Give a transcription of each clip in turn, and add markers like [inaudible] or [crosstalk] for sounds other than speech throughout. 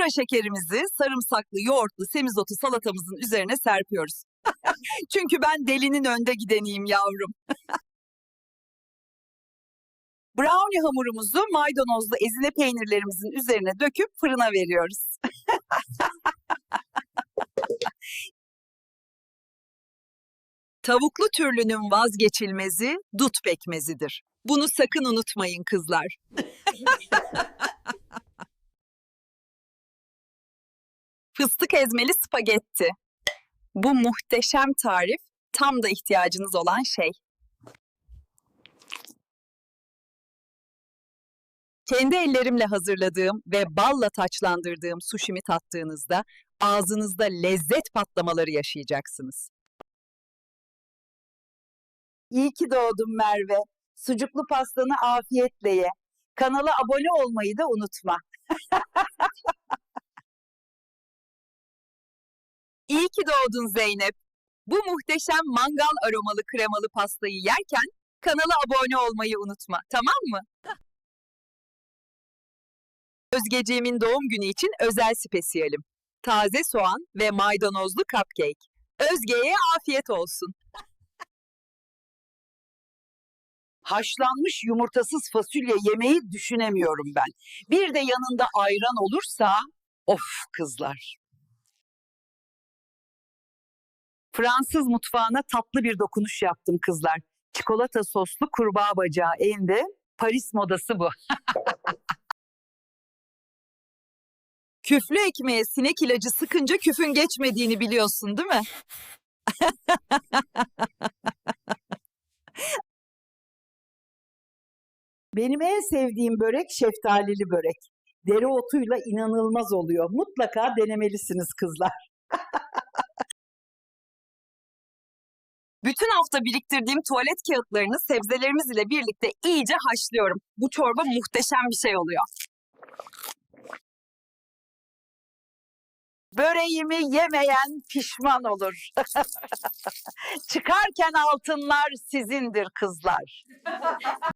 Pudra şekerimizi sarımsaklı, yoğurtlu semizotu salatamızın üzerine serpiyoruz. [laughs] Çünkü ben delinin önde gideniyim yavrum. [laughs] Brownie hamurumuzu maydanozlu ezine peynirlerimizin üzerine döküp fırına veriyoruz. [laughs] Tavuklu türlünün vazgeçilmezi dut pekmezidir. Bunu sakın unutmayın kızlar. Fıstık ezmeli spagetti. Bu muhteşem tarif tam da ihtiyacınız olan şey. Kendi ellerimle hazırladığım ve balla taçlandırdığım suşimi tattığınızda ağzınızda lezzet patlamaları yaşayacaksınız. İyi ki doğdun Merve. Sucuklu pastanı afiyetle ye. Kanala abone olmayı da unutma. [laughs] İyi ki doğdun Zeynep. Bu muhteşem mangal aromalı kremalı pastayı yerken kanala abone olmayı unutma, tamam mı? Özgeciğimin doğum günü için özel spesiyalim. Taze soğan ve maydanozlu cupcake. Özge'ye afiyet olsun. haşlanmış yumurtasız fasulye yemeği düşünemiyorum ben. Bir de yanında ayran olursa of kızlar. Fransız mutfağına tatlı bir dokunuş yaptım kızlar. Çikolata soslu kurbağa bacağı elinde. Paris modası bu. [laughs] Küflü ekmeğe sinek ilacı sıkınca küfün geçmediğini biliyorsun değil mi? [laughs] Benim en sevdiğim börek şeftalili börek. Dereotuyla inanılmaz oluyor. Mutlaka denemelisiniz kızlar. [laughs] Bütün hafta biriktirdiğim tuvalet kağıtlarını sebzelerimiz ile birlikte iyice haşlıyorum. Bu çorba muhteşem bir şey oluyor. Böreğimi yemeyen pişman olur. [laughs] Çıkarken altınlar sizindir kızlar. [laughs]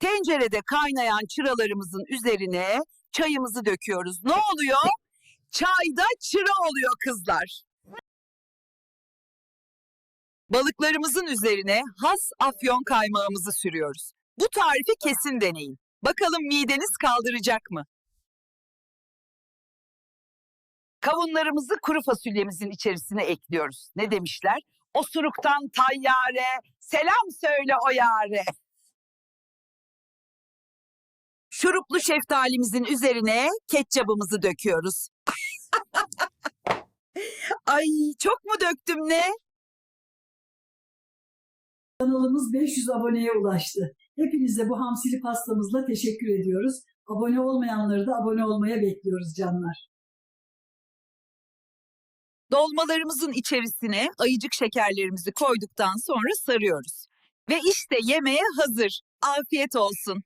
Tencerede kaynayan çıralarımızın üzerine çayımızı döküyoruz. Ne oluyor? Çayda çıra oluyor kızlar. Balıklarımızın üzerine has afyon kaymağımızı sürüyoruz. Bu tarifi kesin deneyin. Bakalım mideniz kaldıracak mı? Kavunlarımızı kuru fasulyemizin içerisine ekliyoruz. Ne demişler? Osuruktan tayyare, selam söyle o yare. Şuruplu şeftalimizin üzerine ketçabımızı döküyoruz. [laughs] Ay çok mu döktüm ne? Kanalımız 500 aboneye ulaştı. Hepinize bu hamsili pastamızla teşekkür ediyoruz. Abone olmayanları da abone olmaya bekliyoruz canlar. Dolmalarımızın içerisine ayıcık şekerlerimizi koyduktan sonra sarıyoruz. Ve işte yemeğe hazır. Afiyet olsun.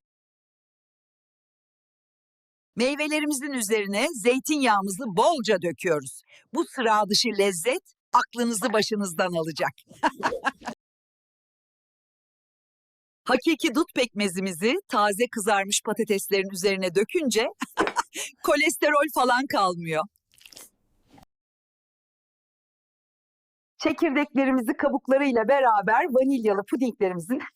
Meyvelerimizin üzerine zeytinyağımızı bolca döküyoruz. Bu sıra dışı lezzet aklınızı başınızdan alacak. [laughs] Hakiki dut pekmezimizi taze kızarmış patateslerin üzerine dökünce [laughs] kolesterol falan kalmıyor. Çekirdeklerimizi kabuklarıyla beraber vanilyalı pudinglerimizin [laughs]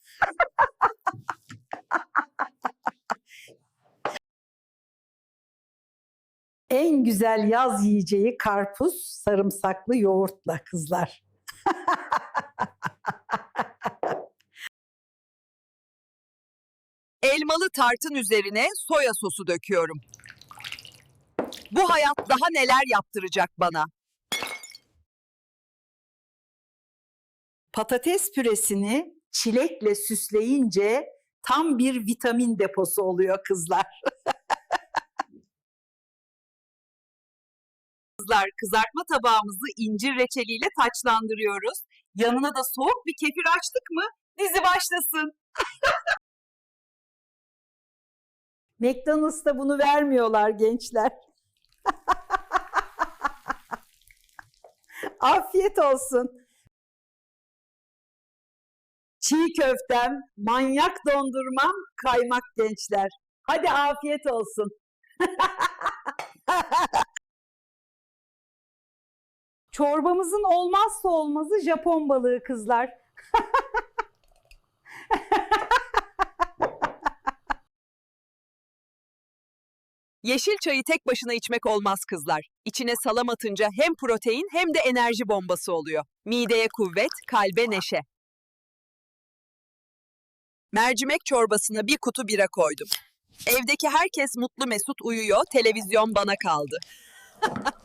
En güzel yaz yiyeceği karpuz sarımsaklı yoğurtla kızlar. [laughs] elmalı tartın üzerine soya sosu döküyorum. Bu hayat daha neler yaptıracak bana? Patates püresini çilekle süsleyince tam bir vitamin deposu oluyor kızlar. [laughs] Kızlar kızartma tabağımızı incir reçeliyle taçlandırıyoruz. Yanına da soğuk bir kefir açtık mı dizi başlasın. [laughs] McDonald's'ta bunu vermiyorlar gençler. [laughs] Afiyet olsun. Çiğ köftem, manyak dondurmam, kaymak gençler. Hadi afiyet olsun. [laughs] Çorbamızın olmazsa olmazı Japon balığı kızlar. [laughs] Yeşil çayı tek başına içmek olmaz kızlar. İçine salam atınca hem protein hem de enerji bombası oluyor. Mideye kuvvet, kalbe neşe. Mercimek çorbasına bir kutu bira koydum. Evdeki herkes mutlu mesut uyuyor, televizyon bana kaldı. [laughs]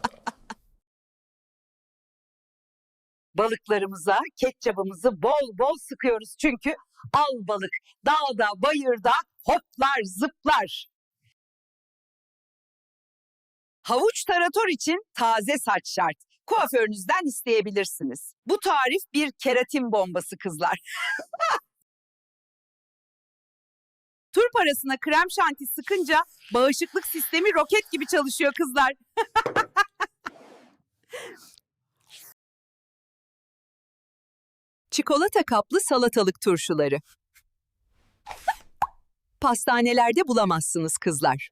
Balıklarımıza ketçabımızı bol bol sıkıyoruz. Çünkü al balık dağda bayırda hoplar zıplar. Havuç tarator için taze saç şart. Kuaförünüzden isteyebilirsiniz. Bu tarif bir keratin bombası kızlar. [laughs] Turp arasına krem şanti sıkınca bağışıklık sistemi roket gibi çalışıyor kızlar. [laughs] Çikolata kaplı salatalık turşuları. Pastanelerde bulamazsınız kızlar.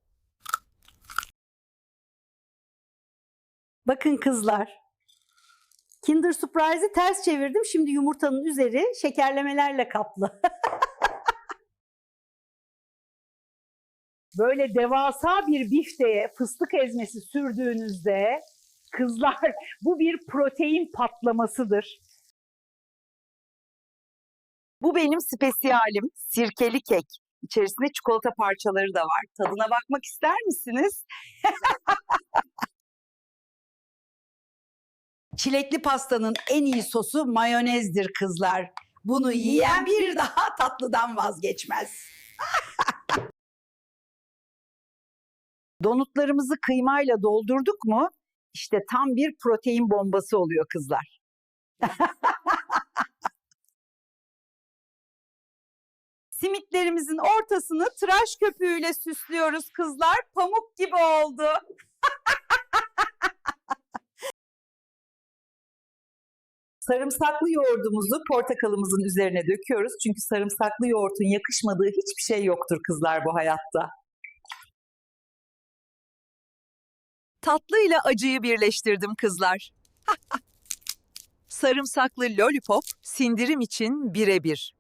Bakın kızlar. Kinder Surprise'i ters çevirdim. Şimdi yumurtanın üzeri şekerlemelerle kaplı. [laughs] Böyle devasa bir bifteye fıstık ezmesi sürdüğünüzde kızlar [laughs] bu bir protein patlamasıdır. Bu benim spesiyalim sirkeli kek. İçerisinde çikolata parçaları da var. Tadına bakmak ister misiniz? [laughs] Çilekli pastanın en iyi sosu mayonezdir kızlar. Bunu yiyen bir daha [laughs] tatlıdan vazgeçmez. [laughs] Donutlarımızı kıymayla doldurduk mu? İşte tam bir protein bombası oluyor kızlar. [laughs] Simitlerimizin ortasını tıraş köpüğüyle süslüyoruz kızlar. Pamuk gibi oldu. Sarımsaklı yoğurdumuzu portakalımızın üzerine döküyoruz. Çünkü sarımsaklı yoğurtun yakışmadığı hiçbir şey yoktur kızlar bu hayatta. Tatlıyla acıyı birleştirdim kızlar. [laughs] Sarımsaklı lollipop sindirim için birebir.